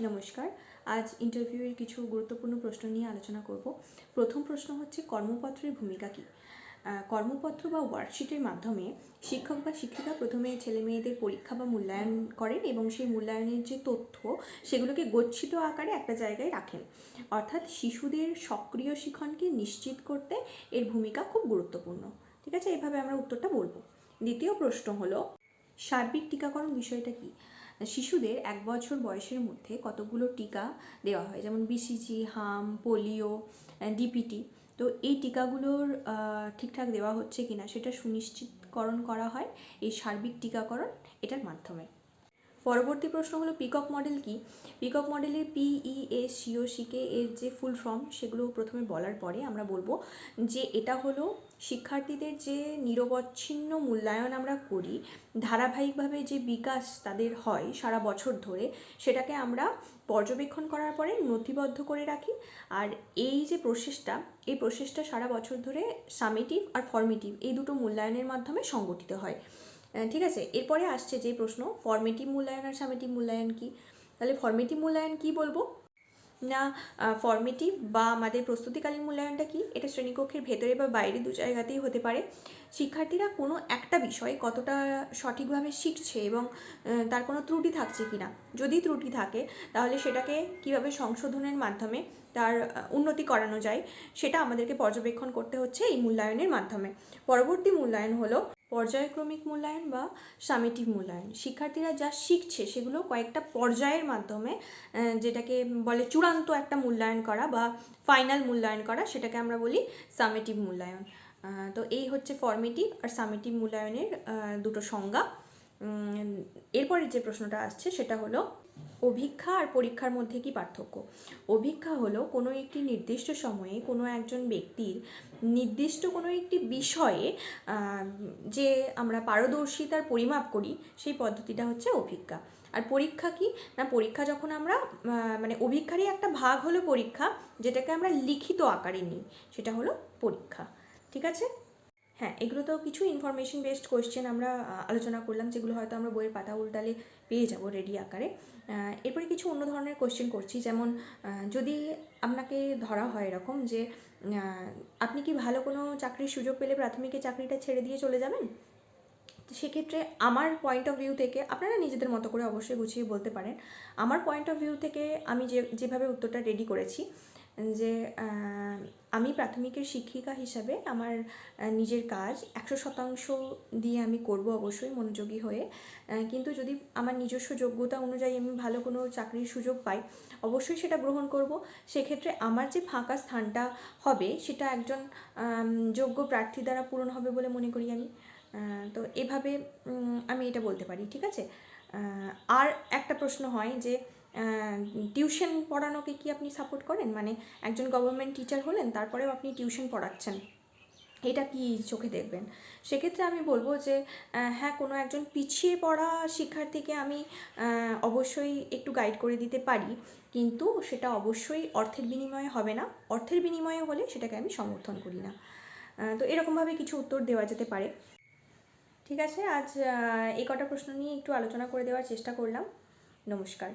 নমস্কার। আজ ইন্টারভিউয়ের কিছু গুরুত্বপূর্ণ প্রশ্ন নিয়ে আলোচনা করব। প্রথম প্রশ্ন হচ্ছে, কর্মপত্রের ভূমিকা কী? কর্মপত্র বা ওয়ার্কশিটের মাধ্যমে শিক্ষক বা শিক্ষিকা প্রথমে ছেলে মেয়েদের পরীক্ষা বা মূল্যায়ন করেন এবং সেই মূল্যায়নের যে তথ্য, সেগুলোকে গচ্ছিত আকারে একটা জায়গায় রাখেন। অর্থাৎ শিশুদের সক্রিয় শিখনকে নিশ্চিত করতে এর ভূমিকা খুব গুরুত্বপূর্ণ। ঠিক আছে? এভাবে আমরা উত্তরটা বলব। দ্বিতীয় প্রশ্ন হলো, সার্বিক টিকাকরণ বিষয়টা কি? শিশুদের এক বছর বয়সের মধ্যে কতগুলো টিকা দেওয়া হয়? যেমন বিসিজি হাম, পোলিও ডিপিটি তো এই টিকাগুলোর ঠিকঠাক দেওয়া হচ্ছে কিনা সেটা সুনিশ্চিতকরণ করা হয়, এই সার্বিক টিকাকরণ এটার মাধ্যমে। পরবর্তী প্রশ্ন হলো পিকক মডেল কি? পিকক মডেলের পিই এস সিও সিকে এর যে ফুল ফর্ম সেগুলো প্রথমে বলার পরে আমরা বলব যে এটা হলো শিক্ষার্থীদের যে নিরবচ্ছিন্ন মূল্যায়ন আমরা করি, ধারাবাহিকভাবে যে বিকাশ তাদের হয় সারা বছর ধরে, সেটাকে আমরা পর্যবেক্ষণ করার পরে নথিবদ্ধ করে রাখি। আর এই যে প্রসেসটা, এই প্রসেসটা সারা বছর ধরে সামেটিভ আর ফর্মেটিভ এই দুটো মূল্যায়নের মাধ্যমে সংগঠিত হয়। ঠিক আছে, এরপরে আসছে যে প্রশ্ন ফর্মেটিভ মূল্যায়ন আর সামেটিভ মূল্যায়ন কি? তাহলে ফর্মেটিভ মূল্যায়ন কি বলব? না ফর্মেটিভ বা আমাদের প্রস্তুতিকালীন মূল্যায়নটা কি? এটা শ্রেণীকক্ষের ভেতরে বা বাইরে দু জায়গাতেই হতে পারে। শিক্ষার্থীরা কোনো একটা বিষয় কতটা সঠিকভাবে শিখছে এবং তার কোনো ত্রুটি থাকছে কি না যদি ত্রুটি থাকে, তাহলে সেটাকে কীভাবে সংশোধনের মাধ্যমে তার উন্নতি করানো যায়, সেটা আমাদেরকে পর্যবেক্ষণ করতে হচ্ছে এই মূল্যায়নের মাধ্যমে। পরবর্তী মূল্যায়ন হলো পর্যায়ক্রমিক মূল্যায়ন বা সামেটিভ মূল্যায়ন। শিক্ষার্থীরা যা শিখছে সেগুলো কয়েকটা পর্যায়ের মাধ্যমে যেটাকে বলে চূড়ান্ত একটা মূল্যায়ন করা বা ফাইনাল মূল্যায়ন করা, সেটাকে আমরা বলি সামেটিভ মূল্যায়ন। তো এই হচ্ছে ফর্মেটিভ আর সামেটিভ মূল্যায়নের দুটো সংজ্ঞা। এরপরে যে প্রশ্নটা আসছে সেটা হলো অভিক্ষা আর পরীক্ষার মধ্যে কি পার্থক্য? অভিক্ষা হলো কোনো একটি নির্দিষ্ট সময়ে কোনো একজন ব্যক্তির নির্দিষ্ট কোনো একটি বিষয়ে যে আমরা পারদর্শিতার পরিমাপ করি, সেই পদ্ধতিটা হচ্ছে অভিজ্ঞা আর পরীক্ষা কি? না, পরীক্ষা যখন আমরা মানে অভিক্ষারই একটা ভাগ হলো পরীক্ষা, যেটাকে আমরা লিখিত আকারে নিই, সেটা হলো পরীক্ষা। ঠিক আছে? হ্যাঁ এগুলো তো কিছু ইনফরমেশন বেসড কোয়েশ্চেন আমরা আলোচনা করলাম, যেগুলো হয়তো আমরা বইয়ের পাতা উল্টালে পেয়ে যাব রেডি আকারে। এরপরে কিছু অন্য ধরনের কোয়েশ্চেন করছি, যেমন যদি আপনাকে ধরা হয় এরকম যে আপনি কি ভালো কোনো চাকরির সুযোগ পেলে প্রাথমিকে চাকরিটা ছেড়ে দিয়ে চলে যাবেন? সেক্ষেত্রে আমার পয়েন্ট অফ ভিউ থেকে, আপনারা নিজেদের মতো করে অবশ্যই গুছিয়ে বলতে পারেন, আমার পয়েন্ট অফ ভিউ থেকে আমি যে, যেভাবে উত্তরটা রেডি করেছি যে আমি প্রাথমিকের শিক্ষিকা হিসাবে আমার নিজের কাজ একশো শতাংশ দিয়ে আমি করব অবশ্যই মনোযোগী হয়ে। কিন্তু যদি আমার নিজস্ব যোগ্যতা অনুযায়ী আমি ভালো কোনো চাকরির সুযোগ পাই, অবশ্যই সেটা গ্রহণ করব। সেক্ষেত্রে আমার যে ফাঁকা স্থানটা হবে, সেটা একজন যোগ্য প্রার্থী দ্বারা পূরণ হবে বলে মনে করি আমি। তো এভাবে আমি এটা বলতে পারি, ঠিক আছে? আর একটা প্রশ্ন হয় যে টিউশন পড়ানোকে কি আপনি সাপোর্ট করেন? মানে একজন গভর্নমেন্ট টিচার হলেন, তারপরেও আপনি টিউশন পড়াচ্ছেন। এটা কি চোখে দেখবেন? সেক্ষেত্রে আমি বলব যে হ্যাঁ কোনো একজন পিছিয়ে পড়া শিক্ষার্থীকে আমি অবশ্যই একটু গাইড করে দিতে পারি। কিন্তু সেটা অবশ্যই অর্থের বিনিময়ে হবে না। অর্থের বিনিময়ে হলে সেটাকে আমি সমর্থন করি না। তো এরকমভাবে কিছু উত্তর দেওয়া যেতে পারে। ঠিক আছে, আজ এই কটা প্রশ্ন নিয়ে একটু আলোচনা করে দেওয়ার চেষ্টা করলাম। নমস্কার।